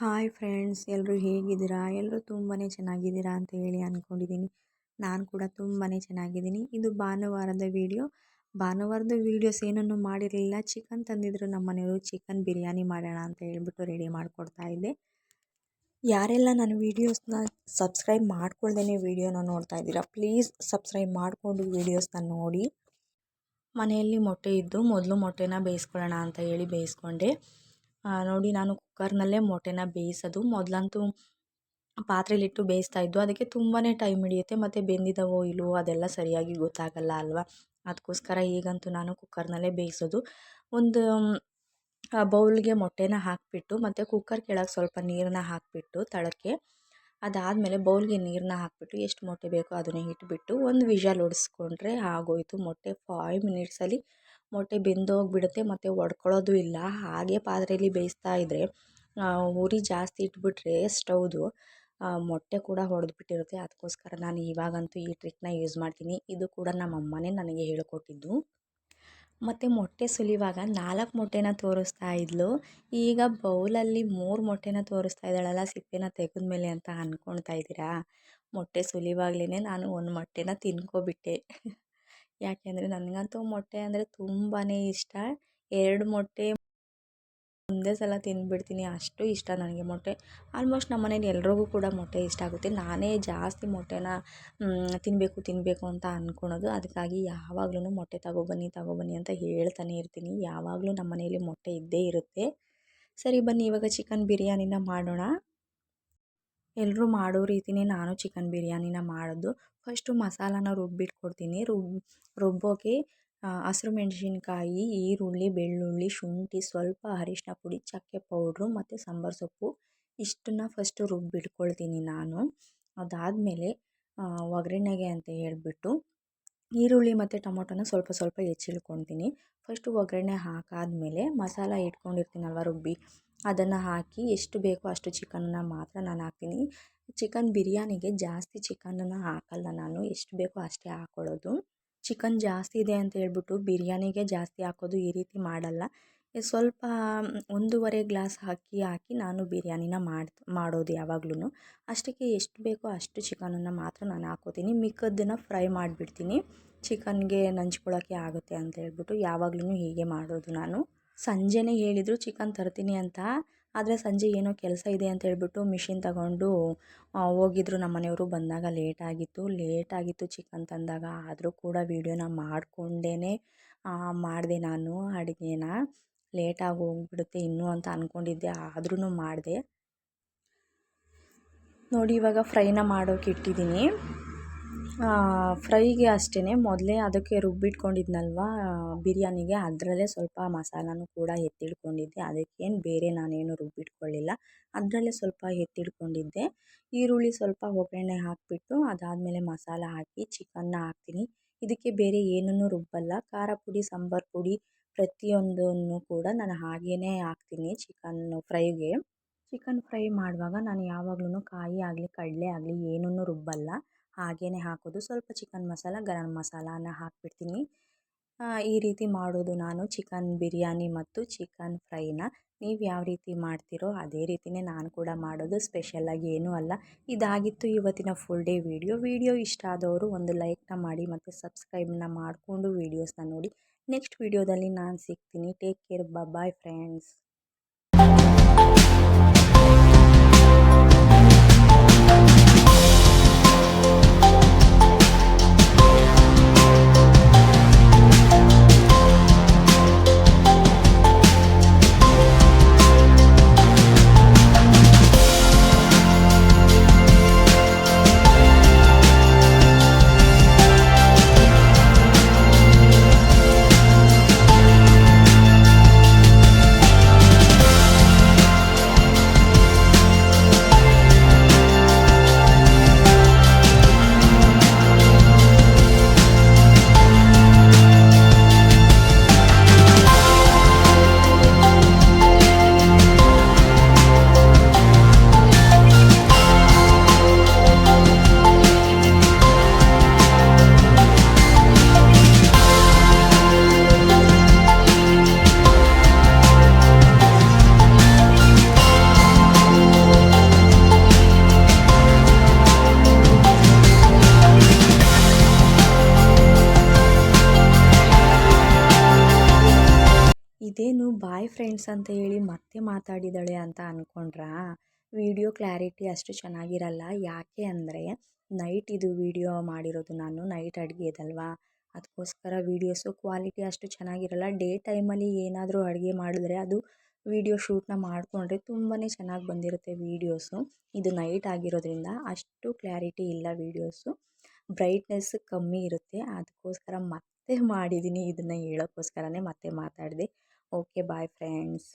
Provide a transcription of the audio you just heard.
Hi friends ಎಲ್ಲರೂ ಹೇಗಿದ್ದೀರಾ? ಎಲ್ಲರೂ ತುಂಬಾ ಚೆನ್ನಾಗಿದ್ದೀರಾ ಅಂತ ಹೇಳಿ ಅಂದ್ಕೊಂಡಿದ್ದೀನಿ ನಾನು ಕೂಡ ತುಂಬಾ ಚೆನ್ನಾಗಿದ್ದೀನಿ. ಇದು ಭಾನುವಾರದ ವೀಡಿಯೋ ಭಾನುವಾರದ ವೀಡಿಯೋಸ್ ಏನನ್ನು ಮಾಡಿರಲಿಲ್ಲ. ಚಿಕನ್ ತಂದಿದ್ರು ನಮ್ಮ ಮನೆಯವರು ಚಿಕನ್ ಬಿರಿಯಾನಿ ಮಾಡೋಣ ಅಂತ ಹೇಳ್ಬಿಟ್ಟು ರೆಡಿ ಮಾಡಿಕೊಡ್ತಾ ಇದ್ದೆ. ಯಾರೆಲ್ಲ ನನ್ನ ವೀಡಿಯೋಸ್ನ ಸಬ್ಸ್ಕ್ರೈಬ್ ಮಾಡ್ಕೊಳ್ದೇ ವೀಡಿಯೋನ ನೋಡ್ತಾ ಇದ್ದೀರಾ ಪ್ಲೀಸ್ ಸಬ್ಸ್ಕ್ರೈಬ್ ಮಾಡಿಕೊಂಡು ವೀಡಿಯೋಸ್ನ ನೋಡಿ. ಮನೆಯಲ್ಲಿ ಮೊಟ್ಟೆ ಇದ್ದು ಮೊದಲು ಮೊಟ್ಟೆನ ಬೇಯಿಸ್ಕೊಳ್ಳೋಣ ಅಂತ ಹೇಳಿ ಬೇಯಿಸ್ಕೊಂಡೆ. ನೋಡಿ ನಾನು ಕುಕ್ಕರ್ನಲ್ಲೇ ಮೊಟ್ಟೆನ ಬೇಯಿಸೋದು. ಮೊದಲಂತೂ ಪಾತ್ರೆಲಿಟ್ಟು ಬೇಯಿಸ್ತಾ ಇದ್ದು, ಅದಕ್ಕೆ ತುಂಬಾ ಟೈಮ್ ಹಿಡಿಯುತ್ತೆ. ಮತ್ತು ಬೆಂದಿದವೋ ಇಲ್ಲವೋ ಅದೆಲ್ಲ ಸರಿಯಾಗಿ ಗೊತ್ತಾಗಲ್ಲ ಅಲ್ವಾ? ಅದಕ್ಕೋಸ್ಕರ ಈಗಂತೂ ನಾನು ಕುಕ್ಕರ್ನಲ್ಲೇ ಬೇಯಿಸೋದು. ಒಂದು ಬೌಲ್ಗೆ ಮೊಟ್ಟೆನ ಹಾಕಿಬಿಟ್ಟು, ಮತ್ತು ಕುಕ್ಕರ್ ಕೆಳಗೆ ಸ್ವಲ್ಪ ನೀರನ್ನ ಹಾಕಿಬಿಟ್ಟು, ತಳಕ್ಕೆ ಅದಾದಮೇಲೆ ಬೌಲ್ಗೆ ನೀರನ್ನ ಹಾಕಿಬಿಟ್ಟು ಎಷ್ಟು ಮೊಟ್ಟೆ ಬೇಕೋ ಅದನ್ನು ಇಟ್ಬಿಟ್ಟು ಒಂದು ವಿಷಲ್ ಹೊಡೆಸ್ಕೊಂಡ್ರೆ ಆಗೋಯಿತು ಮೊಟ್ಟೆ. ಫೈವ್ ಮಿನಿಟ್ಸಲ್ಲಿ ಮೊಟ್ಟೆ ಬೆಂದೋಗಿಬಿಡುತ್ತೆ ಮತ್ತು ಒಡ್ಕೊಳ್ಳೋದು ಇಲ್ಲ. ಹಾಗೆ ಪಾತ್ರೆಯಲ್ಲಿ ಬೇಯಿಸ್ತಾ ಇದ್ದರೆ ಉರಿ ಜಾಸ್ತಿ ಇಟ್ಬಿಟ್ರೆ ಸ್ಟೌದು ಮೊಟ್ಟೆ ಕೂಡ ಹೊಡೆದ್ಬಿಟ್ಟಿರುತ್ತೆ. ಅದಕ್ಕೋಸ್ಕರ ನಾನು ಇವಾಗಂತೂ ಈ ಟ್ರಿಕ್ನ ಯೂಸ್ ಮಾಡ್ತೀನಿ. ಇದು ಕೂಡ ನಮ್ಮ ಅಮ್ಮನೇ ನನಗೆ ಹೇಳಿಕೊಟ್ಟಿದ್ದು. ಮತ್ತು ಮೊಟ್ಟೆ ಸುಲಿವಾಗ ನಾಲ್ಕು ಮೊಟ್ಟೆನ ತೋರಿಸ್ತಾ ಇದ್ಲು. ಈಗ ಬೌಲಲ್ಲಿ ಮೂರು ಮೊಟ್ಟೆನ ತೋರಿಸ್ತಾ ಇದ್ದಾಳಲ್ಲ, ಸಿಪ್ಪೆನ ತೆಗೆದ್ಮೇಲೆ ಅಂತ ಅಂದ್ಕೊಳ್ತಾ ಇದ್ದೀರಾ? ಮೊಟ್ಟೆ ಸುಲಿವಾಗಲೇ ನಾನು ಒಂದು ಮೊಟ್ಟೆನ ತಿನ್ಕೋಬಿಟ್ಟೆ. ಯಾಕೆಂದರೆ ನನಗಂತೂ ಮೊಟ್ಟೆ ಅಂದರೆ ತುಂಬಾ ಇಷ್ಟ. ಎರಡು ಮೊಟ್ಟೆ ಒಂದೇ ಸಲ ತಿಂದುಬಿಡ್ತೀನಿ, ಅಷ್ಟು ಇಷ್ಟ ನನಗೆ ಮೊಟ್ಟೆ. ಆಲ್ಮೋಸ್ಟ್ ನಮ್ಮ ಮನೇಲಿ ಎಲ್ರಿಗೂ ಕೂಡ ಮೊಟ್ಟೆ ಇಷ್ಟ ಆಗುತ್ತೆ. ನಾನೇ ಜಾಸ್ತಿ ಮೊಟ್ಟೆನ ತಿನ್ನಬೇಕು ತಿನ್ನಬೇಕು ಅಂತ ಅಂದ್ಕೊಳೋದು ಅದಕ್ಕಾಗಿ ಯಾವಾಗಲೂ ಮೊಟ್ಟೆ ತಗೊಬನ್ನಿ ತಗೊಬನ್ನಿ ಅಂತ ಹೇಳ್ತಾನೆ ಇರ್ತೀನಿ. ಯಾವಾಗಲೂ ನಮ್ಮ ಮನೇಲಿ ಮೊಟ್ಟೆ ಇದ್ದೇ ಇರುತ್ತೆ. ಸರಿ, ಬನ್ನಿ, ಇವಾಗ ಚಿಕನ್ ಬಿರಿಯಾನಿನ ಮಾಡೋಣ. ಎಲ್ಲರೂ ಮಾಡೋ ರೀತಿಯೇ ನಾನು ಚಿಕನ್ ಬಿರಿಯಾನಿನ ಮಾಡೋದು. ಫಸ್ಟು ಮಸಾಲಾನ ರುಬ್ಬಿಟ್ಕೊಡ್ತೀನಿ. ರುಬ್, ರುಬ್ಬೋಕೆ ಹಸಿರು ಮೆಣಸಿನ್ಕಾಯಿ, ಈರುಳ್ಳಿ, ಬೆಳ್ಳುಳ್ಳಿ, ಶುಂಠಿ, ಸ್ವಲ್ಪ ಅರಿಶಿನ ಪುಡಿ, ಚಕ್ಕೆ ಪೌಡ್ರು ಮತ್ತು ಸಾಂಬಾರು ಸೊಪ್ಪು. ಇಷ್ಟನ್ನು ಫಸ್ಟು ರುಬ್ಬಿಟ್ಕೊಳ್ತೀನಿ ನಾನು. ಅದಾದಮೇಲೆ ಒಗ್ಗರಣೆಗೆ ಅಂತ ಹೇಳಿಬಿಟ್ಟು ಈರುಳ್ಳಿ ಮತ್ತು ಟೊಮೊಟೊನ ಸ್ವಲ್ಪ ಸ್ವಲ್ಪ ಹೆಚ್ಚಿಳ್ಕೊತೀನಿ ಫಸ್ಟು ಒಗ್ಗರಣೆ ಹಾಕಾದಮೇಲೆ ಮಸಾಲ ಇಟ್ಕೊಂಡಿರ್ತೀನಲ್ವ ರುಬ್ಬಿ, ಅದನ್ನು ಹಾಕಿ ಎಷ್ಟು ಬೇಕೋ ಅಷ್ಟು ಚಿಕನನ್ನು ಮಾತ್ರ ನಾನು ಹಾಕ್ತೀನಿ. ಚಿಕನ್ ಬಿರಿಯಾನಿಗೆ ಜಾಸ್ತಿ ಚಿಕನನ್ನು ಹಾಕಲ್ಲ ನಾನು, ಎಷ್ಟು ಬೇಕೋ ಅಷ್ಟೇ ಹಾಕ್ಕೊಳ್ಳೋದು ಚಿಕನ್ ಜಾಸ್ತಿ ಇದೆ ಅಂತ ಹೇಳ್ಬಿಟ್ಟು ಬಿರಿಯಾನಿಗೆ ಜಾಸ್ತಿ ಹಾಕೋದು ಈ ರೀತಿ ಮಾಡಲ್ಲ. ಸ್ವಲ್ಪ ಒಂದೂವರೆ ಗ್ಲಾಸ್ ಅಕ್ಕಿ ಹಾಕಿ ನಾನು ಬಿರಿಯಾನಿನ ಮಾಡಿ ಮಾಡೋದು ಯಾವಾಗ್ಲೂ ಅಷ್ಟಕ್ಕೆ ಎಷ್ಟು ಬೇಕೋ ಅಷ್ಟು ಚಿಕನನ್ನು ಮಾತ್ರ ನಾನು ಹಾಕೋತೀನಿ. ಮಿಕ್ಕದ್ದನ್ನು ಫ್ರೈ ಮಾಡಿಬಿಡ್ತೀನಿ. ಚಿಕನ್ಗೆ ನಂಚ್ಕೊಳ್ಳೋಕ್ಕೆ ಆಗುತ್ತೆ ಅಂತ ಹೇಳ್ಬಿಟ್ಟು ಯಾವಾಗ್ಲೂ ಹೀಗೆ ಮಾಡೋದು ನಾನು. ಸಂಜೆನೇ ಹೇಳಿದರು ಚಿಕನ್ ತರ್ತೀನಿ ಅಂತ. ಆದರೆ ಸಂಜೆ ಏನೋ ಕೆಲಸ ಇದೆ ಅಂತ ಹೇಳ್ಬಿಟ್ಟು ಮಿಷಿನ್ ತಗೊಂಡು ಹೋಗಿದ್ರು ನಮ್ಮ ಮನೆಯವರು. ಬಂದಾಗ ಲೇಟಾಗಿತ್ತು ಲೇಟಾಗಿತ್ತು ಚಿಕನ್ ತಂದಾಗ. ಆದರೂ ಕೂಡ ವೀಡಿಯೋನ ಮಾಡಿಕೊಂಡೇ ಮಾಡಿದೆ ನಾನು ಅಡುಗೆನ. ಲೇಟಾಗಿ ಹೋಗ್ಬಿಡುತ್ತೆ ಇನ್ನೂ ಅಂತ ಅಂದ್ಕೊಂಡಿದ್ದೆ ಆದ್ರೂ ಮಾಡಿದೆ. ನೋಡಿ ಇವಾಗ ಫ್ರೈನ ಮಾಡೋಕೆ ಇಟ್ಟಿದ್ದೀನಿ. ಫ್ರೈಗೆ ಅಷ್ಟೇ ಮೊದಲೇ ಅದಕ್ಕೆ ರುಬ್ಬಿಟ್ಕೊಂಡಿದ್ನಲ್ವ, ಬಿರಿಯಾನಿಗೆ. ಅದರಲ್ಲೇ ಸ್ವಲ್ಪ ಮಸಾಲನೂ ಕೂಡ ಎತ್ತಿಟ್ಕೊಂಡಿದ್ದೆ. ಅದಕ್ಕೇನು ಬೇರೆ ನಾನೇನು ರುಬ್ಬಿಟ್ಕೊಳ್ಳಿಲ್ಲ. ಅದರಲ್ಲೇ ಸ್ವಲ್ಪ ಎತ್ತಿಟ್ಕೊಂಡಿದ್ದೆ. ಈರುಳ್ಳಿ ಸ್ವಲ್ಪ ಒಗ್ಗರಣೆ ಹಾಕಿಬಿಟ್ಟು, ಅದಾದಮೇಲೆ ಮಸಾಲ ಹಾಕಿ, ಚಿಕನ್ನ ಹಾಕ್ತೀನಿ. ಇದಕ್ಕೆ ಬೇರೆ ಏನನ್ನೂ ರುಬ್ಬಲ್ಲ. ಖಾರ ಪುಡಿ, ಸಾಂಬಾರು ಪುಡಿ ಪ್ರತಿಯೊಂದನ್ನು ಕೂಡ ನಾನು ಹಾಗೇ ಹಾಕ್ತೀನಿ ಚಿಕನ್ನು ಫ್ರೈಗೆ. ಚಿಕನ್ ಫ್ರೈ ಮಾಡುವಾಗ ನಾನು ಯಾವಾಗ್ಲೂ ಕಾಯಿ ಆಗಲಿ, ಕಡಲೆ ಆಗಲಿ ಏನನ್ನೂ ರುಬ್ಬಲ್ಲ. ಹಾಗೇ ಹಾಕೋದು. ಸ್ವಲ್ಪ ಚಿಕನ್ ಮಸಾಲ, ಗರಂ ಮಸಾಲಾನ ಹಾಕಿಬಿಡ್ತೀನಿ. ಈ ರೀತಿ ಮಾಡೋದು ನಾನು. ಚಿಕನ್ ಬಿರಿಯಾನಿ ಮತ್ತು ಚಿಕನ್ ಫ್ರೈನ ನೀವು ಯಾವ ರೀತಿ ಮಾಡ್ತೀರೋ ಅದೇ ರೀತಿಯೇ ನಾನು ಕೂಡ ಮಾಡೋದು. ಸ್ಪೆಷಲ್ಲಾಗಿ ಏನೂ ಅಲ್ಲ. ಇದಾಗಿತ್ತು ಇವತ್ತಿನ ಫುಲ್ ಡೇ ವೀಡಿಯೋ ವೀಡಿಯೋ ಇಷ್ಟ ಆದವರು ಒಂದು ಲೈಕ್ನ ಮಾಡಿ ಮತ್ತು ಸಬ್ಸ್ಕ್ರೈಬ್ನ ಮಾಡಿಕೊಂಡು ವೀಡಿಯೋಸ್ನ ನೋಡಿ. ನೆಕ್ಸ್ಟ್ ವೀಡಿಯೋದಲ್ಲಿ ನಾನು ಸಿಗ್ತೀನಿ. Take care bye friends bye friends ಅಂತ ಹೇಳಿ ಮತ್ತೆ ಮಾತಾಡಿದಾಳೆ ಅಂತ ಅಂದ್ಕೊಂಡ್ರಾ ವಿಡಿಯೋ ಕ್ಲಾರಿಟಿ ಅಷ್ಟು ಚೆನ್ನಾಗಿರಲ್ಲ. ಯಾಕೆ ಅಂದರೆ ನೈಟ್ ಇದು ವಿಡಿಯೋ ಮಾಡಿರೋದು ನಾನು, ನೈಟ್ ಅಡುಗೆದಲ್ವಾ? ಅದಕ್ಕೋಸ್ಕರ ವೀಡಿಯೋಸು ಕ್ವಾಲಿಟಿ ಅಷ್ಟು ಚೆನ್ನಾಗಿರಲ್ಲ. ಡೇ ಟೈಮಲ್ಲಿ ಏನಾದರೂ ಅಡುಗೆ ಮಾಡಿದ್ರೆ ಅದು ವಿಡಿಯೋ ಶೂಟ್ನ ಮಾಡಿಕೊಂಡ್ರೆ ತುಂಬಾ ಚೆನ್ನಾಗಿ ಬಂದಿರುತ್ತೆ ವೀಡಿಯೋಸು. ಇದು ನೈಟ್ ಆಗಿರೋದ್ರಿಂದ ಅಷ್ಟು ಕ್ಲಾರಿಟಿ ಇಲ್ಲ ವೀಡಿಯೋಸು. ಬ್ರೈಟ್ನೆಸ್ ಕಮ್ಮಿ ಇರುತ್ತೆ. ಅದಕ್ಕೋಸ್ಕರ ಮತ್ತೆ ಮಾಡಿದ್ದೀನಿ. ಇದನ್ನು ಹೇಳೋಕ್ಕೋಸ್ಕರನೇ ಮತ್ತೆ ಮಾತಾಡಿದೆ. Okay bye friends